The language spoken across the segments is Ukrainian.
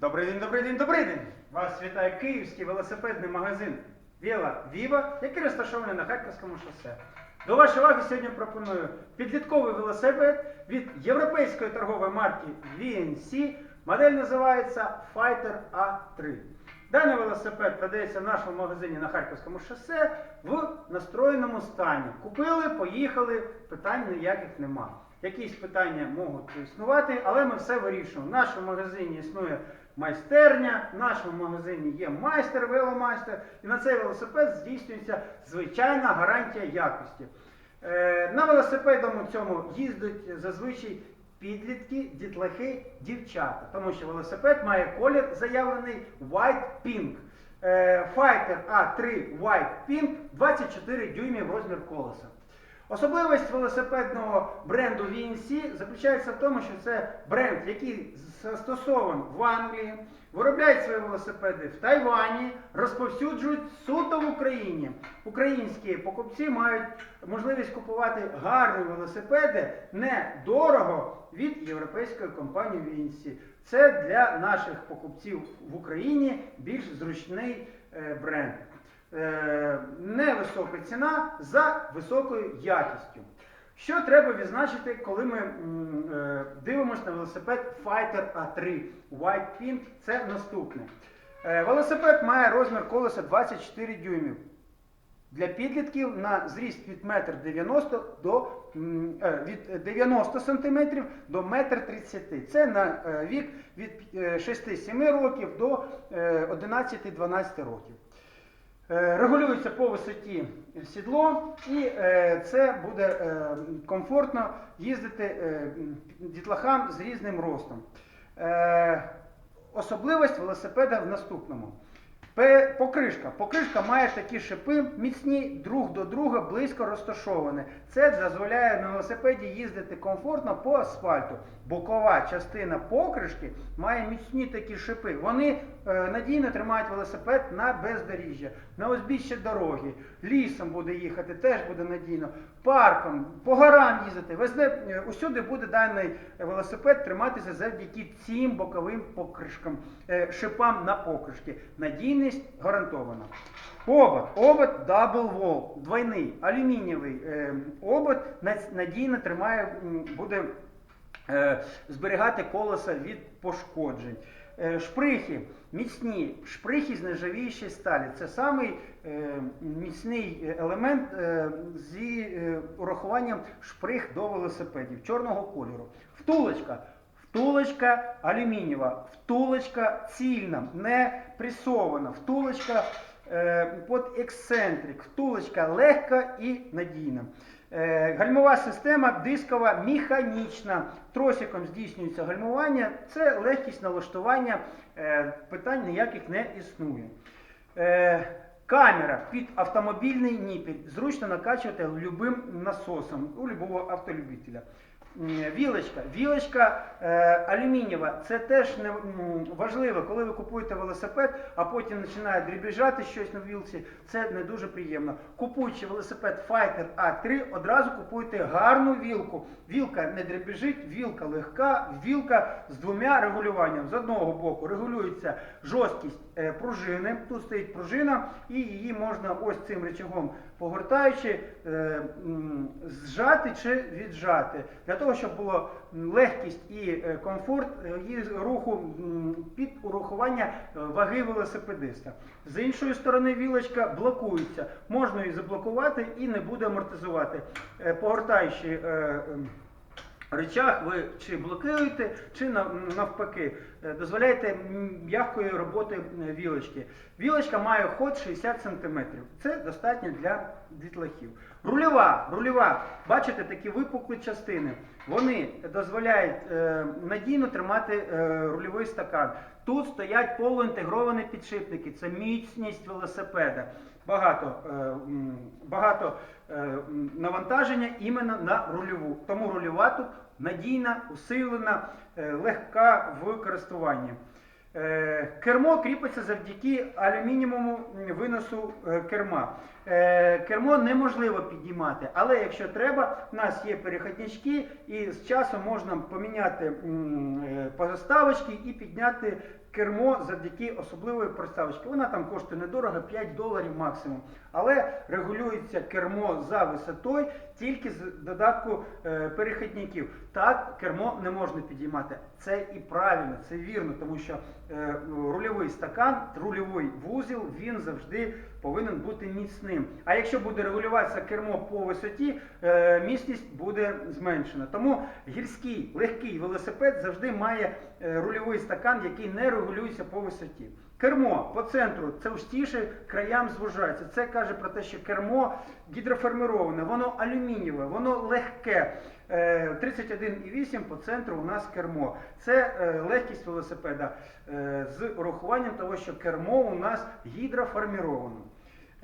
Добрий день, добрий день, добрий день! Вас вітає київський велосипедний магазин Віла Віва, який розташований на Харківському шосе. До вашої уваги сьогодні пропоную підлітковий велосипед від європейської торгової марки VNC. Модель називається Fighter A3. Даний велосипед продається в нашому магазині на Харківському шосе в настроєному стані. Купили, поїхали, питань ніяких нема. Якісь питання можуть існувати, але ми все вирішуємо. В нашому магазині існує майстерня, в нашому магазині є майстер, веломайстер, і на цей велосипед здійснюється звичайна гарантія якості. Е, на велосипедому цьому їздять зазвичай підлітки, дітлахи, дівчата, тому що велосипед має колір заявлений White Pink. Е, Fighter A3 White Pink 24 дюймів розмір колеса. Особливість велосипедного бренду VNC заключається в тому, що це бренд, який застосований в Англії, виробляють свої велосипеди в Тайвані, розповсюджують суто в Україні. Українські покупці мають можливість купувати гарні велосипеди недорого від європейської компанії VNC. Це для наших покупців в Україні більш зручний е, бренд. Е, невисока ціна за високою якістю. Що треба відзначити, коли ми е, дивимося на велосипед Fighter A3 White Pink? Це наступне. Е, велосипед має розмір колеса 24 дюймів. Для підлітків на зріст від 1,90 м до від 90 см до 1,30 м. Це на вік від е, 6-7 років до е, 11-12 років. Е, Регулюється по висоті сідло, і е, це буде е, комфортно їздити дітлахам з різним ростом. Особливість велосипеда в наступному. Покришка. Покришка має такі шипи міцні, друг до друга близько розташовані. Це дозволяє на велосипеді їздити комфортно по асфальту. Бокова частина покришки має міцні такі шипи. Вони надійно тримають велосипед на бездоріжжя, на узбіччя дороги, лісом буде їхати, теж буде надійно, парком, по горам їздити. Везде, е, усюди буде даний велосипед триматися завдяки цим боковим покришкам, е, шипам на покришки. Надійність гарантована. Обод, обод Double Wall, двойний, алюмінієвий е, обод надійно тримає, буде е, зберігати колеса від пошкоджень. Е, Шприхи міцні, шприхи з нержавіючої сталі. Це самий е, міцний елемент е, зі урахуванням шприх до велосипедів чорного кольору. Втулочка. Втулочка алюмінієва, втулочка цільна, не пресована, втулочка під ексцентрик, втулочка легка і надійна. Е, Гальмова система дискова механічна. Тросиком здійснюється гальмування. Це легкість налаштування. е, Питань ніяких не існує. Е, Камера під автомобільний ніпіль. Зручно накачувати любим насосом у любого автолюбителя. Вілочка. Вілочка е, алюмінієва. Це теж не, важливо, коли ви купуєте велосипед, а потім починає дрібіжати щось на вілці. Це не дуже приємно. Купуючи велосипед Fighter A3, одразу купуйте гарну вілку. Вілка не дребіжить, вілка легка, вілка з двома регулюваннями. З одного боку регулюється жорсткість пружини. Тут стоїть пружина, і її можна ось цим речагом погортаючи, е, зжати чи віджати. Для того, щоб було легкість і е, комфорт е, її руху під урахування е, ваги велосипедиста. З іншої сторони, вілочка блокується. Можна її заблокувати і не буде амортизувати. Е, Погортаючи е, речах ви чи блокуєте, чи навпаки е, дозволяєте м'якої роботи вілочки. Вілочка має ход 60 см. Це достатньо для дітлахів. Рульова, рульова, бачите такі випуклі частини. Вони дозволяють е, надійно тримати е, рульовий стакан. Тут стоять полуінтегровані підшипники. Це міцність велосипеда. Багато, е, багато е, навантаження іменно на рульову. Тому рульова тут надійна, усилена, е, легка в користуванні. Кермо кріпиться завдяки алюмінієвому виносу керма. Кермо неможливо підіймати, але якщо треба, в нас є перехіднички, і з часом можна поміняти позаставочки і підняти кермо завдяки особливої проставочки. Вона там коштує недорого, 5 доларів максимум. Але регулюється кермо за висотою тільки з додатку е, перехідників. Так кермо не можна підіймати. Це і правильно, це вірно, тому що е, рульовий стакан, рульовий вузіл, він завжди повинен бути міцним. А якщо буде регулюватися кермо по висоті, е, міцність буде зменшена. Тому гірський легкий велосипед завжди має е, рульовий стакан, який не регулюється по висоті. Кермо по центру це товстіше, краям звужається. Це каже про те, що кермо гідроформироване, воно алюмінієве, воно легке. Е, 31,8 по центру у нас кермо. Це е, легкість велосипеда е, з урахуванням того, що кермо у нас гідроформіроване.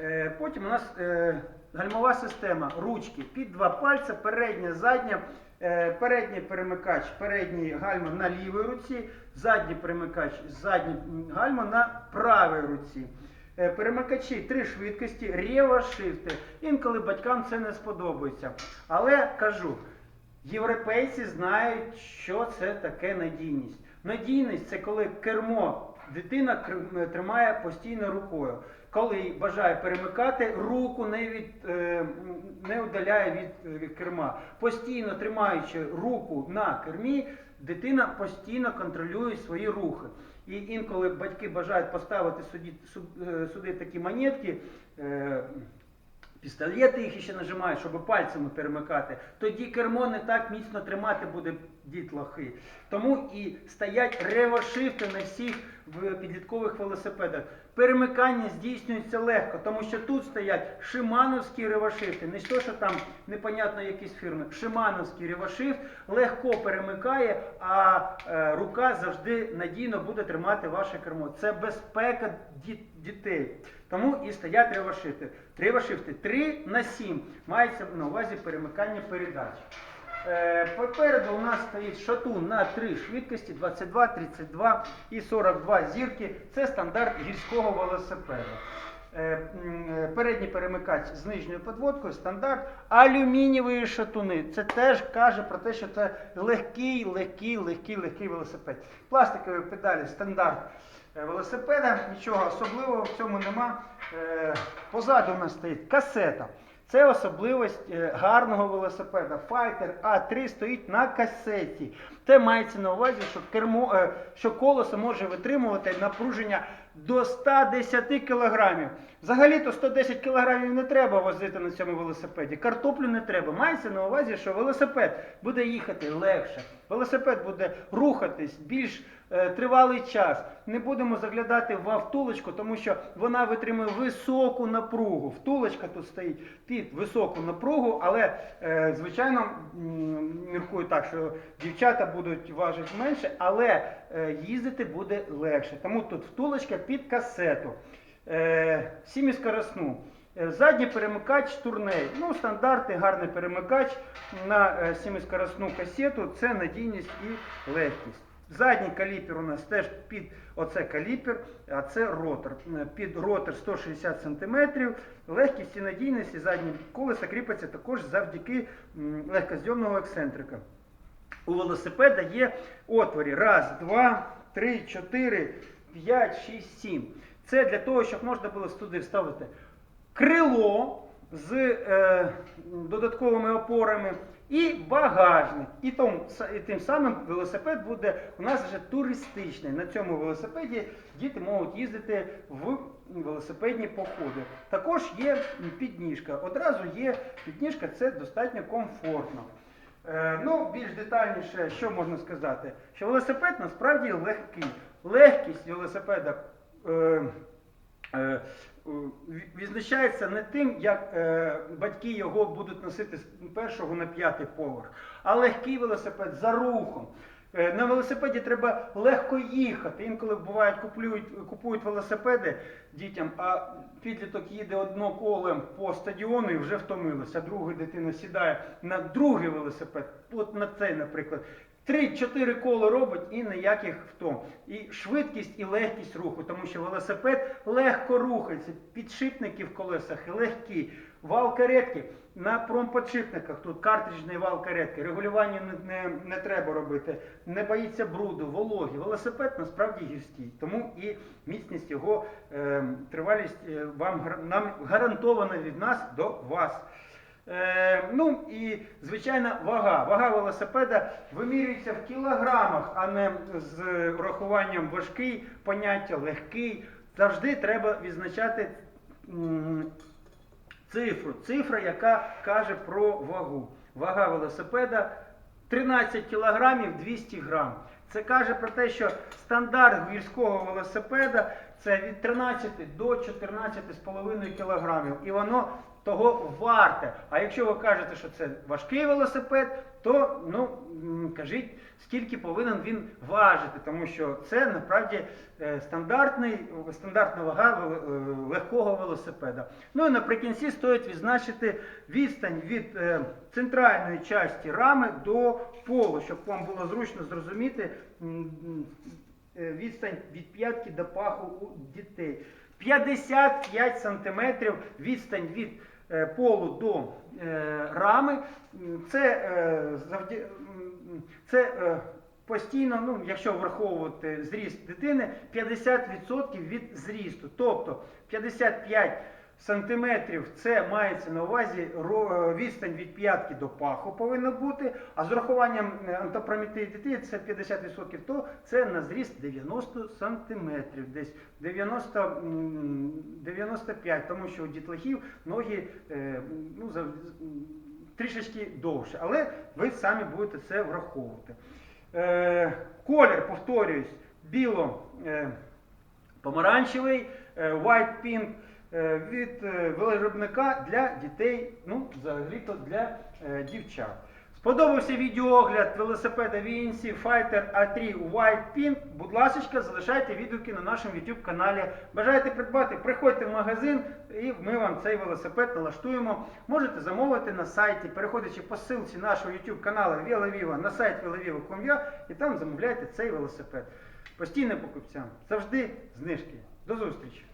Е, Потім у нас е, гальмова система, ручки під два пальця, передня, задня. Е, Передній перемикач, передній гальма на лівій руці, задній перемикач, задній гальма на правій руці. Е, Перемикачі три швидкості, рєва, шифти. Інколи батькам це не сподобається. Але кажу, європейці знають, що це таке надійність. Надійність це коли кермо дитина кр- тримає постійно рукою. Коли бажає перемикати, руку не, від, е, не удаляє від, е, від керма. Постійно тримаючи руку на кермі, дитина постійно контролює свої рухи. І інколи батьки бажають поставити суді, суд- е, сюди такі монетки. Пістолети їх ще нажимають, щоб пальцями перемикати. Тоді кермо не так міцно тримати буде дітлахи. Тому і стоять ревошифти на всіх підліткових велосипедах. Перемикання здійснюється легко, тому що тут стоять шимановські ревошифти. Не то, що там непонятно якісь фірми. Шимановський ревошифт легко перемикає, а е, рука завжди надійно буде тримати ваше кермо. Це безпека ді- дітей. Тому і стоять ревошифти. Ревошифти 3 на 7 мається на увазі перемикання передач. Е, Попереду у нас стоїть шатун на три швидкості 22, 32 і 42 зірки. Це стандарт гірського велосипеда. Е, е, Передній перемикач з нижньою подводкою, стандарт. Алюмінієві шатуни. Це теж каже про те, що це легкий, легкий, легкий, легкий велосипед. Пластикові педалі стандарт велосипеда. Нічого особливого в цьому нема. Позаду у нас стоїть касета. Це особливість е, гарного велосипеда. Fighter A3 стоїть на касеті. Це мається на увазі, що кермо, е, що колесо може витримувати напруження до 110 кг. Взагалі-то 110 кг не треба возити на цьому велосипеді. Картоплю не треба. Мається на увазі, що велосипед буде їхати легше. Велосипед буде рухатись більш е, тривалий час. Не будемо заглядати в втулочку, тому що вона витримує високу напругу. Втулочка тут стоїть під високу напругу, але е, звичайно міркую так, що дівчата будуть важити менше, але е, їздити буде легше. Тому тут втулочка під касету. Е, Сіміскоросну. Е, Задній перемикач турней. Ну, стандартний гарний перемикач на сіміскоросну касету це надійність і легкість. Задній каліпер у нас теж під оце каліпер, а це ротор. Під ротор 160 см. Легкість і надійність і задні колеса кріпиться також завдяки легкозйомного ексцентрика. У велосипеда є отворі. Раз, два, три, чотири, п'ять, шість, сім. Це для того, щоб можна було туди вставити крило з е, додатковими опорами і багажник. І, том, і тим самим велосипед буде у нас вже туристичний. На цьому велосипеді діти можуть їздити в велосипедні походи. Також є підніжка. Одразу є підніжка, це достатньо комфортно. Е, Ну, більш детальніше, що можна сказати? Що велосипед насправді легкий. Легкість велосипеда е, е, відзначається не тим, як батьки його будуть носити з першого на п'ятий поверх, а легкий велосипед за рухом. Е, На велосипеді треба легко їхати. Інколи бувають купують, купують велосипеди дітям, а підліток їде одноколем по стадіону і вже втомилася. Друга дитина сідає на другий велосипед, от на цей, наприклад. Три-чотири кола робить і ніяких втом. І швидкість і легкість руху, тому що велосипед легко рухається, підшипники в колесах легкі. Вал каретки на промподшипниках. Тут картриджний вал каретки. Регулювання не, не, не треба робити. Не боїться бруду, вологі. Велосипед насправді гірський. Тому і міцність його е, тривалість е, вам нам гарантована від нас до вас. Е, ну і звичайна вага. Вага велосипеда вимірюється в кілограмах, а не з урахуванням важкий, поняття легкий. Завжди треба відзначати цифру. Цифра, яка каже про вагу. Вага велосипеда 13 кілограмів 200 грам. Це каже про те, що стандарт гірського велосипеда це від 13 до 14,5 кілограмів. І воно того варте. А якщо ви кажете, що це важкий велосипед, то ну, кажіть, скільки повинен він важити, тому що це насправді е, стандартний, стандартна вага е, легкого велосипеда. Ну і наприкінці стоїть відзначити відстань від е, центральної частини рами до полу, щоб вам було зручно зрозуміти відстань від п'ятки до паху у дітей. 55 сантиметрів відстань від е, полу до е, рами. Це, е, це е, постійно, ну, якщо враховувати зріст дитини, 50% від зрісту. Тобто 55 сантиметрів це мається на увазі е, відстань від п'ятки до паху повинна бути, а з урахуванням е, антопрометії дітей це 50%, то це на зріст 90 сантиметрів, десь 90, 95, тому що у дітлахів ноги е, ну, трішечки довше, але ви самі будете це враховувати. Колір, повторююсь, біло. Помаранчевий, е, white pink від е, велоробника для дітей, ну, взагалі-то для е, дівчат. Сподобався відеоогляд велосипеда VNC Fighter A3 у White Pink. Будь ласка, залишайте відгуки на нашому YouTube каналі. Бажаєте придбати, приходьте в магазин і ми вам цей велосипед налаштуємо. Можете замовити на сайті, переходячи по ссылці нашого YouTube каналу VeloViva на сайт veloviva.com.ua і там замовляйте цей велосипед. Постійним покупцям завжди знижки. До зустрічі!